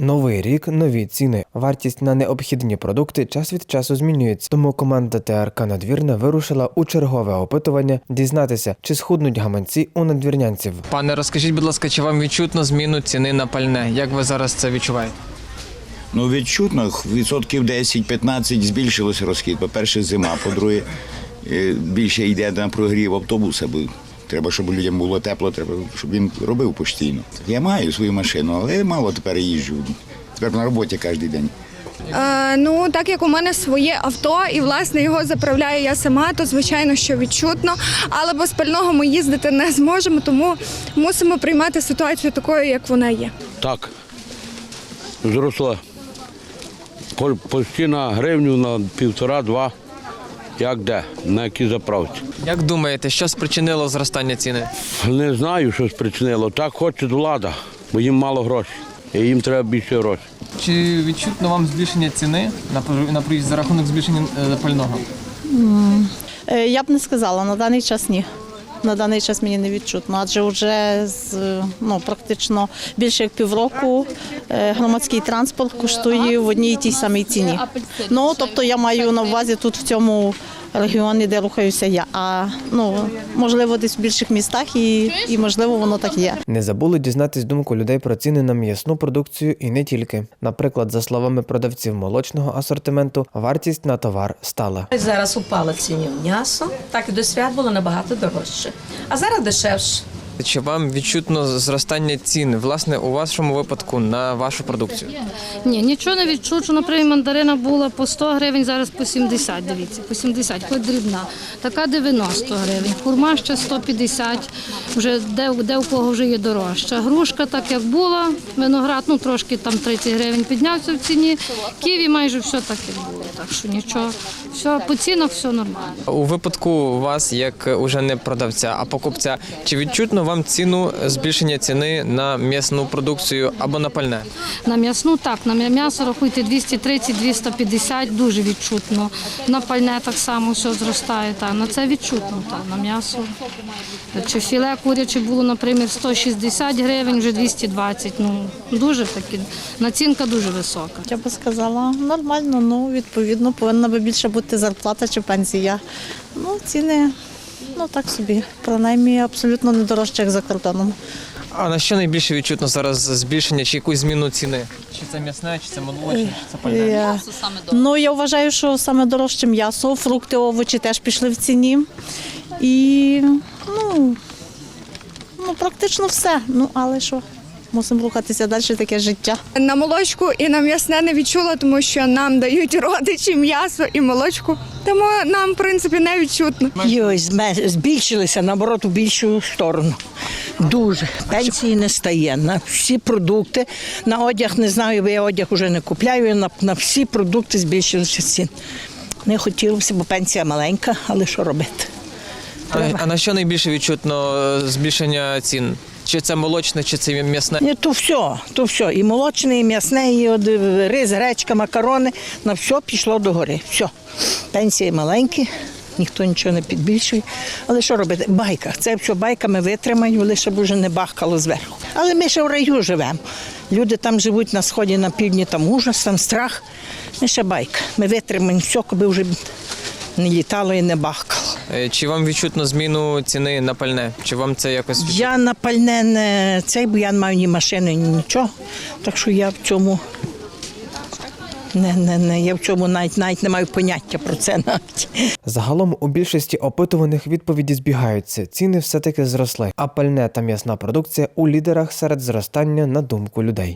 Новий рік, нові ціни. Вартість на необхідні продукти час від часу змінюється. Тому команда ТРК Надвірна вирушила у чергове опитування дізнатися, чи схуднуть гаманці у надвірнянців. Пане, розкажіть, будь ласка, чи вам відчутно зміну ціни на пальне? Як ви зараз це відчуваєте? Ну, відчутно, відсотків 10-15 збільшилося розхід. По-перше, зима, по-друге, е, більше йде на прогрів автобуса, бо треба, щоб людям було тепло, треба, щоб він робив постійно. Я маю свою машину, але мало тепер їжджу. Тепер на роботі кожен день. Е, ну, так як у мене своє авто, і власне його заправляю я сама, то звичайно, що відчутно. Але без пального ми їздити не зможемо, тому мусимо приймати ситуацію такою, як вона є. Так. Зросла. По- Почти на гривню на півтора-два. Як де? На якій заправці. Як думаєте, що спричинило зростання ціни? Не знаю, що спричинило. Так хоче влада, бо їм мало грошей. І їм треба більше грошей. Чи відчутно вам збільшення ціни на пр- на проїзд за рахунок збільшення е, пального? Е, Я б не сказала, на даний час ні. На даний час мені не відчутно, адже вже з ну практично більше як півроку е, громадський транспорт коштує в одній і тій самій ціні. Ну тобто я маю на увазі тут в цьому регіоні, де рухаюся я. А ну можливо, десь в більших містах і, і можливо воно так є. Не забули дізнатись думку людей про ціни на м'ясну продукцію і не тільки. Наприклад, за словами продавців молочного асортименту, вартість на товар стала. Зараз упала ціні м'ясо, так і до свят було набагато дорожче. А зараз дешевше. Чи вам відчутно зростання цін, власне, у вашому випадку на вашу продукцію? Ні, нічого не відчув, наприклад, мандарина була по 100 гривень, зараз по 70, дивіться, по 70, хоч дрібна. Така 90 гривень, хурма ще 150, вже де, де у кого вже є дорожча. Грушка так як була, виноград, ну трошки там 30 гривень піднявся в ціні, ківі майже все так як було, так що нічого, все, по цінах все нормально. У випадку вас, як уже не продавця, а покупця, чи відчутно вам ціну збільшення ціни на м'ясну продукцію або на пальне? На м'ясну так, на м'ясо рахуйте 230-250, дуже відчутно. На пальне так само все зростає. Та. На це відчутно, та, на м'ясо. Чи філе куряче було, наприклад, 160 гривень, вже 220. Ну, дуже таки, націнка дуже висока. Я би сказала, нормально, ну відповідно повинна би більше бути зарплата чи пенсія. Ну, ціни, ну так собі, принаймні абсолютно не дорожче, як за кордоном. А на що найбільше відчутно зараз збільшення чи якусь зміну ціни? Чи це м'ясне, чи це молочне, чи це пальне? Я, ну, я вважаю, що саме дорожче м'ясо, фрукти, овочі теж пішли в ціні. І ну, ну практично все. Ну, але що, мусимо рухатися далі, таке життя. На молочку і на м'ясне не відчула, тому що нам дають родичі м'ясо і молочку. Тому нам, в принципі, не відчутно. Йой, збільшилися наоборот у більшу сторону. Дуже пенсії не стає на всі продукти. На одяг не знаю, бо я одяг вже не купляю. На, на всі продукти збільшилися цін. Не хотілося, бо пенсія маленька, але що робити? А, а на що найбільше відчутно е, збільшення цін? Чи це молочне, чи це м'ясне? Ні, то все, то все. І молочне, і м'ясне, і от, е, рис, гречка, макарони. На все пішло догори. Все. Пенсії маленькі, ніхто нічого не підбільшує. Але що робити? Байка. Це все байками витримаю, лише б уже не бахкало зверху. Але ми ще в раю живемо. Люди там живуть на сході, на півдні, там ужас, там страх. Ми ще байка. Ми витримаємо все, коли вже не літало і не бахкало. Е, Чи вам відчутно зміну ціни на пальне? Чи вам це якось відчутно? Я на пальне не цей, бо я не маю ні машини, ні нічого. Так що я в цьому не, не, не, я в цьому навіть навіть не маю поняття про це навіть. Загалом у більшості опитуваних відповіді збігаються. Ціни все-таки зросли, а пальне та м'ясна продукція у лідерах серед зростання на думку людей.